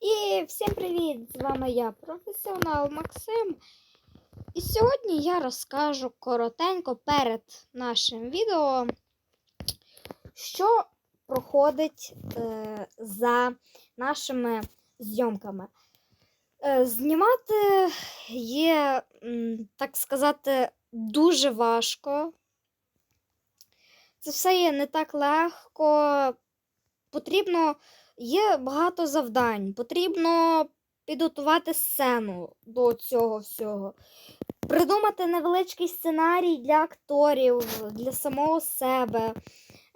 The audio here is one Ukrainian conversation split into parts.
І всім привіт! З вами я, професіонал Максим. І сьогодні я розкажу коротенько перед нашим відео, що проходить е, за нашими зйомками. Е, знімати є, так сказати, дуже важко. Це все є не так легко. Потрібно є багато завдань. Потрібно підготувати сцену до цього всього. Придумати невеличкий сценарій для акторів, для самого себе,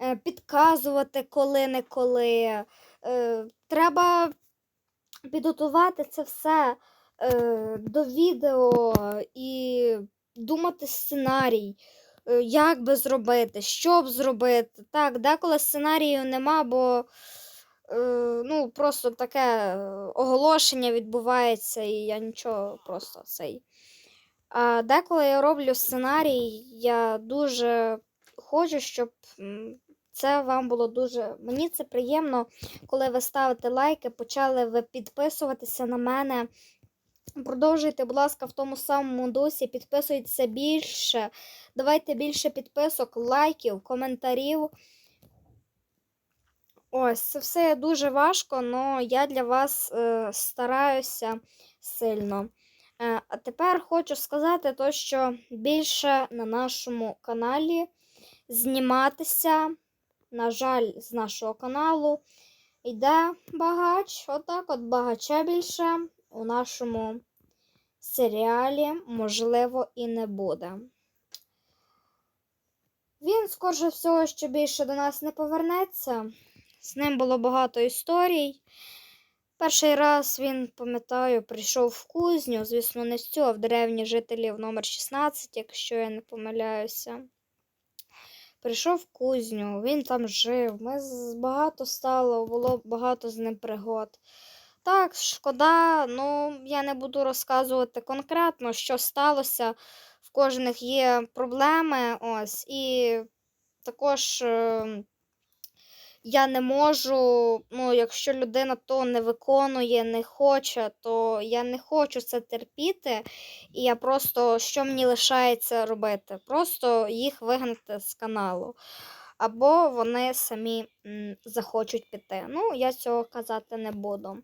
е, підказувати коли-неколи. Е, Треба підготувати це все е, до відео і думати сценарій. Як би зробити, що б зробити. Так, деколи сценарію нема, бо ну, просто таке е, оголошення відбувається, і я нічого просто цей. А деколи я роблю сценарій, я дуже хочу, щоб це вам було дуже. Мені це приємно, коли ви ставите лайки, почали ви підписуватися на мене. Продовжуйте, будь ласка, в тому самому дусі, підписуйтеся більше. Давайте більше підписок, лайків, коментарів. Ось, це все дуже важко, але я для вас е, стараюся сильно. Е, а тепер хочу сказати, то, що більше на нашому каналі зніматися, на жаль, з нашого каналу йде багач. Отак, от багача більше у нашому серіалі, можливо, і не буде. Він, скорше всього, ще більше до нас не повернеться. З ним було багато історій. Перший раз він, пам'ятаю, прийшов в кузню, звісно, не з цю, а в деревні жителів номер 16, якщо я не помиляюся. Прийшов в кузню, він там жив. Ми багато стало, було багато з ним пригод. Так, шкода, ну я не буду розказувати конкретно, що сталося. В кожних є проблеми. Ось, і також. Я не можу, ну, якщо людина то не виконує, не хоче, то я не хочу це терпіти. І я просто, що мені лишається робити? Просто їх вигнати з каналу. Або вони самі захочуть піти. Ну, я цього казати не буду.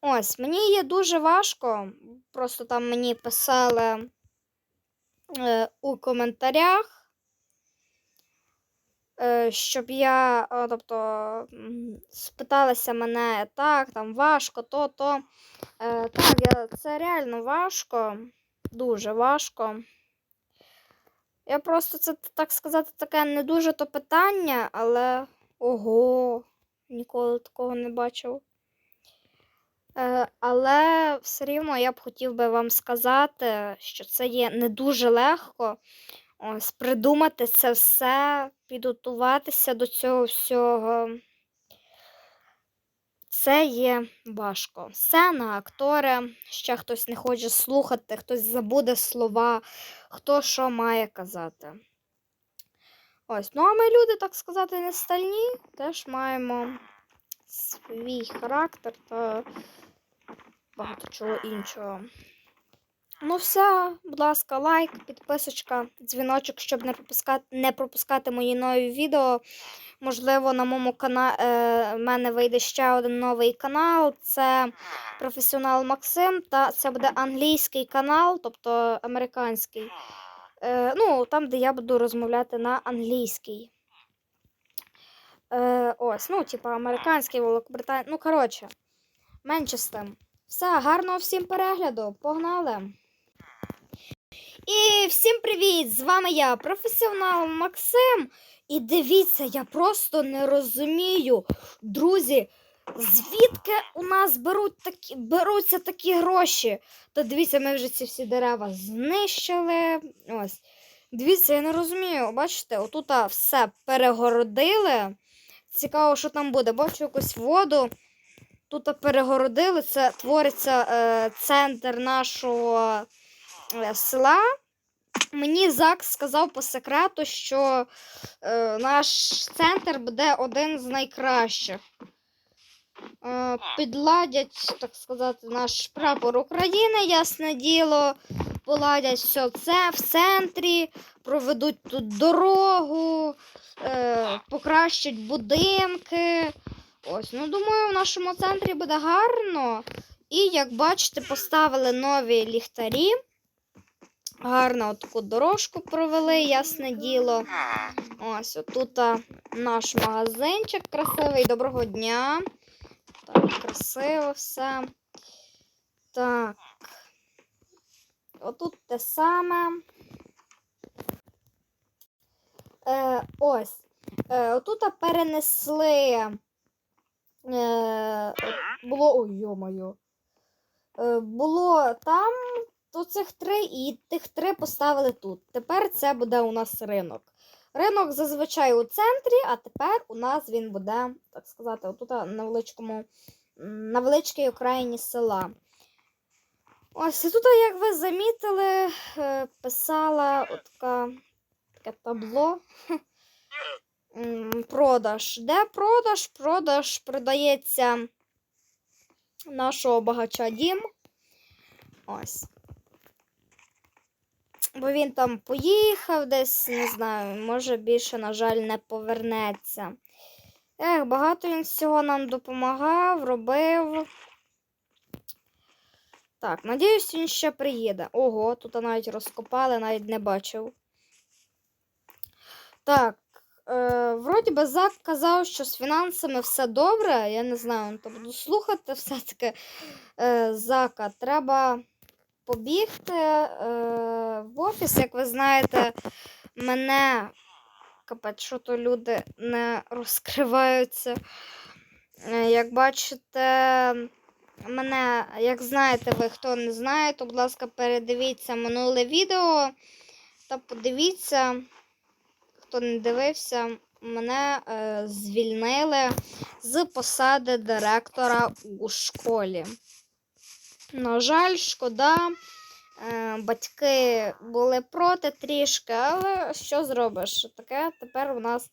Ось, мені є дуже важко. Просто там мені писали е, у коментарях щоб я, е, тобто, м, спиталися мене так, там важко, то, то. Е, Так, я, це реально важко, дуже важко. Я просто це, так сказати, таке не дуже то питання, але ого, ніколи такого не бачив. Е, але все рівно я б хотів би вам сказати, що це є не дуже легко. Ось придумати це все, підготуватися до цього всього. Це є важко. Сцена, актори, ще хтось не хоче слухати, хтось забуде слова, хто що має казати. Ось, ну а ми люди, так сказати, не стальні, теж маємо свій характер та багато чого іншого. Ну, все, будь ласка, лайк, підписочка, дзвіночок, щоб не пропускати, не пропускати мої нові відео. Можливо, на моєму каналі е, мене вийде ще один новий канал. Це професіонал Максим, та це буде англійський канал, тобто американський. Е, ну, там, де я буду розмовляти на англійській. Е, ось, ну, типа американський, Великобританський. Ну, коротше, менше з тим. Все, гарного всім перегляду. Погнали! І всім привіт! З вами я, професіонал Максим. І дивіться, я просто не розумію, друзі, звідки у нас беруть такі, беруться такі гроші. Та дивіться, ми вже ці всі дерева знищили. Ось. Дивіться, я не розумію. Бачите, отут все перегородили. Цікаво, що там буде. Бачу якусь воду. Тут перегородили. Це твориться е, центр нашого е, села. Мені ЗАГС сказав по секрету, що е, наш центр буде один з найкращих. е, підладять, так сказати, наш прапор України, ясне діло, поладять все це в центрі, проведуть тут дорогу, е, покращать будинки. Ось, ну думаю, в нашому центрі буде гарно. І як бачите, поставили нові ліхтарі. Гарно таку дорожку провели, ясне діло. Ось отут наш магазинчик красивий. Доброго дня. Так, красиво все. Так. Отут те саме. Е, ось. Е, отут перенесли. Е, було. Ой, йо-моє. Е, було там то цих три, і тих три поставили тут. Тепер це буде у нас ринок. Ринок зазвичай у центрі, а тепер у нас він буде, так сказати, отут на величкому, на величкій окраїні села. Ось і тут, як ви замітили, е, писала отака, таке табло. Продаж. Де продаж? Продаж продається нашого багача дім. Ось. Бо він там поїхав десь, не знаю, може більше, на жаль, не повернеться. Ех, багато він всього нам допомагав, робив. Так, надіюсь, він ще приїде. Ого, тут навіть розкопали, навіть не бачив. Так, е, вроді би Зак казав, що з фінансами все добре. Я не знаю, то буду слухати все-таки е, Зака. Треба побігти е, в офіс, як ви знаєте, мене капець, що то люди не розкриваються. Е, Як бачите, мене, як знаєте, ви хто не знає, то, будь ласка, передивіться минуле відео та подивіться, хто не дивився, мене е, звільнили з посади директора у школі. На жаль, шкода. Е, Батьки були проти трішки, але що зробиш? Таке тепер у нас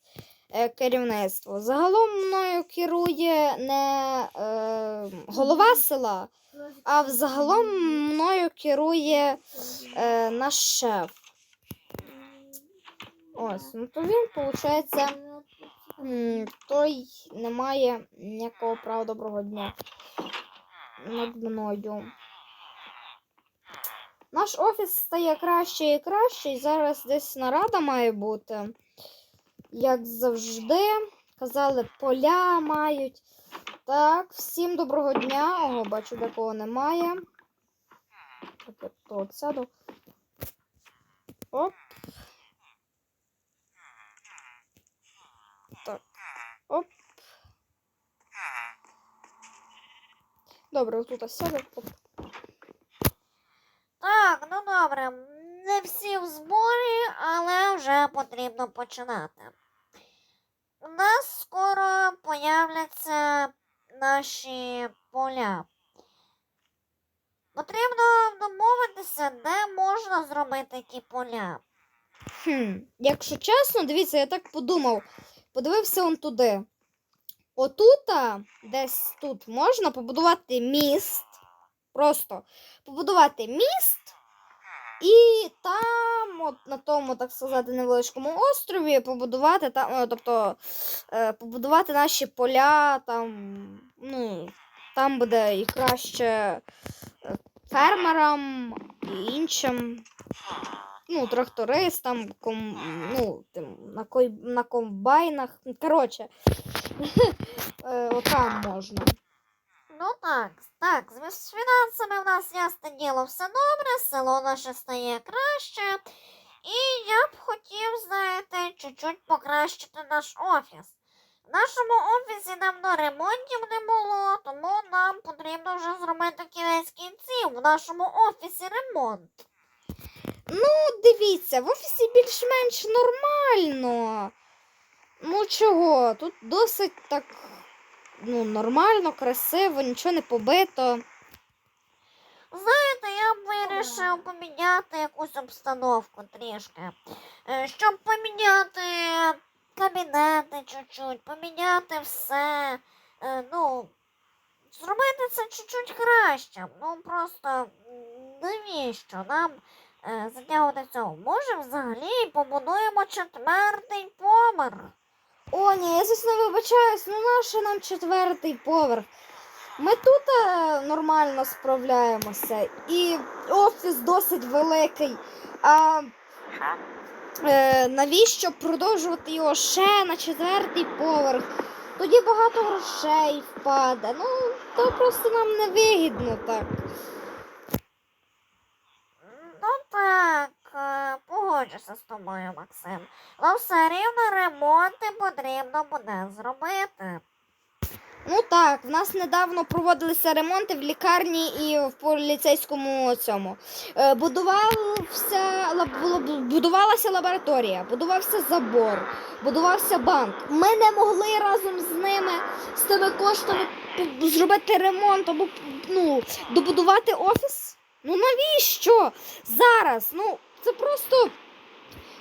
е, керівництво. Загалом мною керує не е, голова села, а взагалом мною керує е, наш шеф. Ось, ну то він, виходить, той не має ніякого права доброго дня над мною. Наш офіс стає краще і краще, і зараз десь нарада має бути. Як завжди, казали, поля мають. Так, всім доброго дня. Ого, бачу, такого немає. Так, от сяду. Оп. Так. Оп. Добре, тут сяду. Так, ну добре. Не всі в зборі, але вже потрібно починати. У нас скоро появляться наші поля. Потрібно домовитися, де можна зробити ті поля. Хм, якщо чесно, дивіться, я так подумав. Подивився он туди. Отута, десь тут, можна побудувати міст. Просто побудувати міст. І там, от на тому, так сказати, невеличкому острові побудувати там, о, тобто е, побудувати наші поля, там, ну, там буде і краще е, фермерам і іншим ну, трактористам, ком, ну, тим, на, кой, на комбайнах. Коротше, е, отам можна. Ну так, так, з фінансами в нас ясне діло все добре, село наше стає краще. І я б хотів, знаєте, чуть-чуть покращити наш офіс. В нашому офісі давно ремонтів не було, тому нам потрібно вже зробити кінець кінців. В нашому офісі ремонт. Ну, дивіться, в офісі більш-менш нормально. Ну чого, тут досить так ну, нормально, красиво, нічого не побито. Знаєте, я б вирішив поміняти якусь обстановку трішки. Е, Щоб поміняти кабінети чуть-чуть, поміняти все. Е, Ну, зробити це чуть-чуть краще. Ну просто навіщо нам затягувати цього? Може, взагалі побудуємо четвертий поверх. О, ні, я звісно вибачаюсь, ну наше нам четвертий поверх. Ми тут е, нормально справляємося, і офіс досить великий. А е, навіщо продовжувати його ще на четвертий поверх? Тоді багато грошей впаде. Ну, то просто нам не вигідно так. Ну так, е, погоджуся з тобою, Максим. Але все рівно ремонти потрібно буде зробити. Ну так, в нас недавно проводилися ремонти в лікарні і в поліцейському цьому. Е, Будувався, будувалася лабораторія, будувався забор, будувався банк. Ми не могли разом з ними, з тими коштами зробити ремонт або ну, добудувати офіс. Ну навіщо? Зараз? Ну, це просто.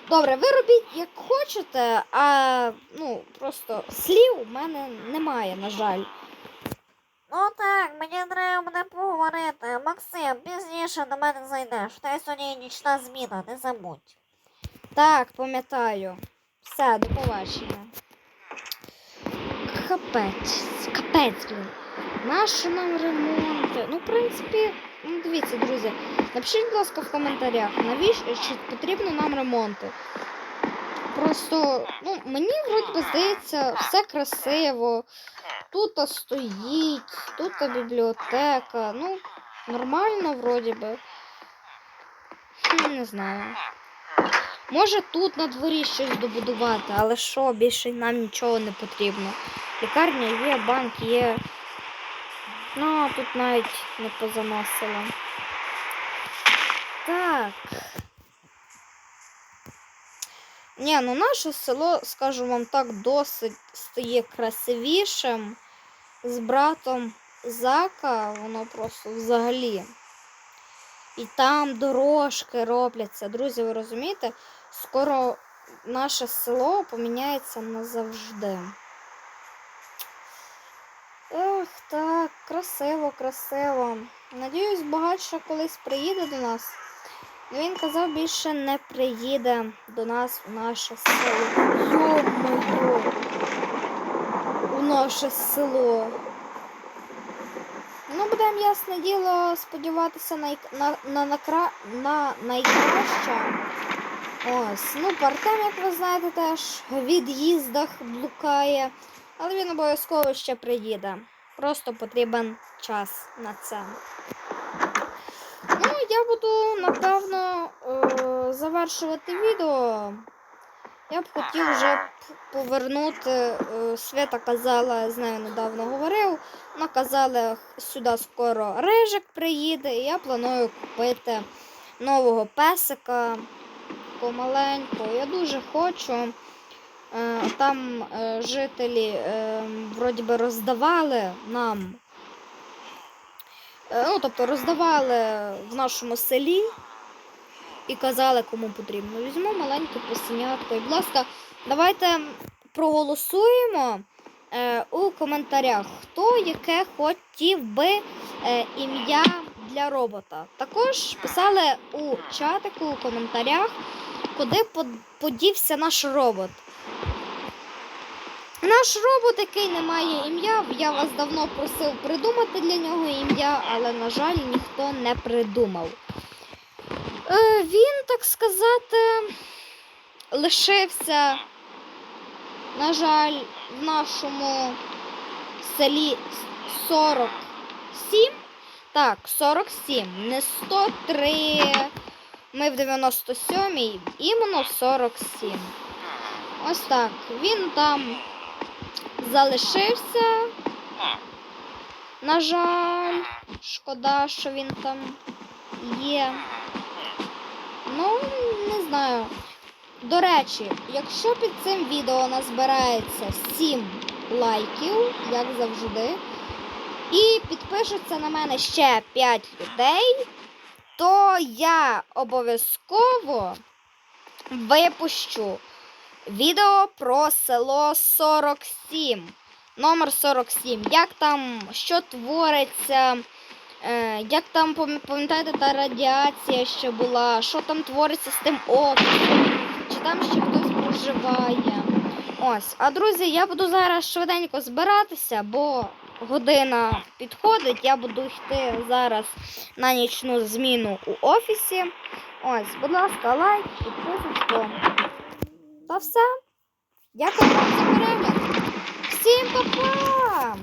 Добре, ви робіть як хочете, а ну просто слів у мене немає, на жаль. Ну так, мені треба буде поговорити. Максим, пізніше до мене зайдеш. В тебе сьогодні нічна зміна, не забудь. Так, пам'ятаю. Все, до побачення. Капець, капець, блін. Нащо нам ремонти? Ну, в принципі, ну дивіться, друзі. Напишіть, будь ласка, в коментарях, навіщо чи потрібно нам ремонти. Просто, ну, мені вроді би здається, все красиво. Тут стоїть, тут бібліотека. Ну, нормально вроді би. Не знаю. Може тут на дворі щось добудувати, але що, більше нам нічого не потрібно. Лікарня є, банк є. Ну, тут навіть не позаносило. Так. Ні, ну наше село, скажу вам так, досить стає красивішим. З братом Зака, воно просто взагалі. І там дорожки робляться. Друзі, ви розумієте? Скоро наше село поміняється назавжди. Ех, так, красиво, красиво. Надіюсь, багатше колись приїде до нас. Він казав, більше не приїде до нас у наше село. Йо-моє! У наше село. Ну, будемо ясне діло сподіватися на, на, на, на, на найкраще. Ось. Ну, Партем, як ви знаєте, теж в від'їздах блукає. Але він обов'язково ще приїде. Просто потрібен час на це. Я буду, напевно, е- завершувати відео. Я б хотів вже повернути. е, Свята казала, з нею недавно говорив. Вона казала, сюди скоро рижик приїде, і я планую купити нового песика помаленьку. Я дуже хочу. Е, Там жителі вроді би роздавали нам. Е, Ну, тобто роздавали в нашому селі і казали, кому потрібно. Візьму маленьке песенятко. І, будь ласка, давайте проголосуємо е, у коментарях, хто яке хотів би е, ім'я для робота. Також писали у чатику у коментарях, куди подівся наш робот. Наш робот, який не має ім'я, я вас давно просив придумати для нього ім'я, але, на жаль, ніхто не придумав. Е, він, так сказати, лишився, на жаль, в нашому селі 47. Так, 47, не 103. Ми в 97-й, іменно 47. Ось так. Він там залишився. На жаль, шкода, що він там є. Ну, не знаю. До речі, якщо під цим відео назбирається 7 лайків, як завжди, і підпишуться на мене ще 5 людей, то я обов'язково випущу відео про село 47. номер 47. Як там, що твориться, е, як там, пам'ятаєте, та радіація ще була, що там твориться з тим офісом, чи там ще хтось проживає. Ось. А друзі, я буду зараз швиденько збиратися, бо година підходить. Я буду йти зараз на нічну зміну у офісі. Ось, будь ласка, лайк, підписочку. Та все. Дякую вам за перегляд. Всім па-па!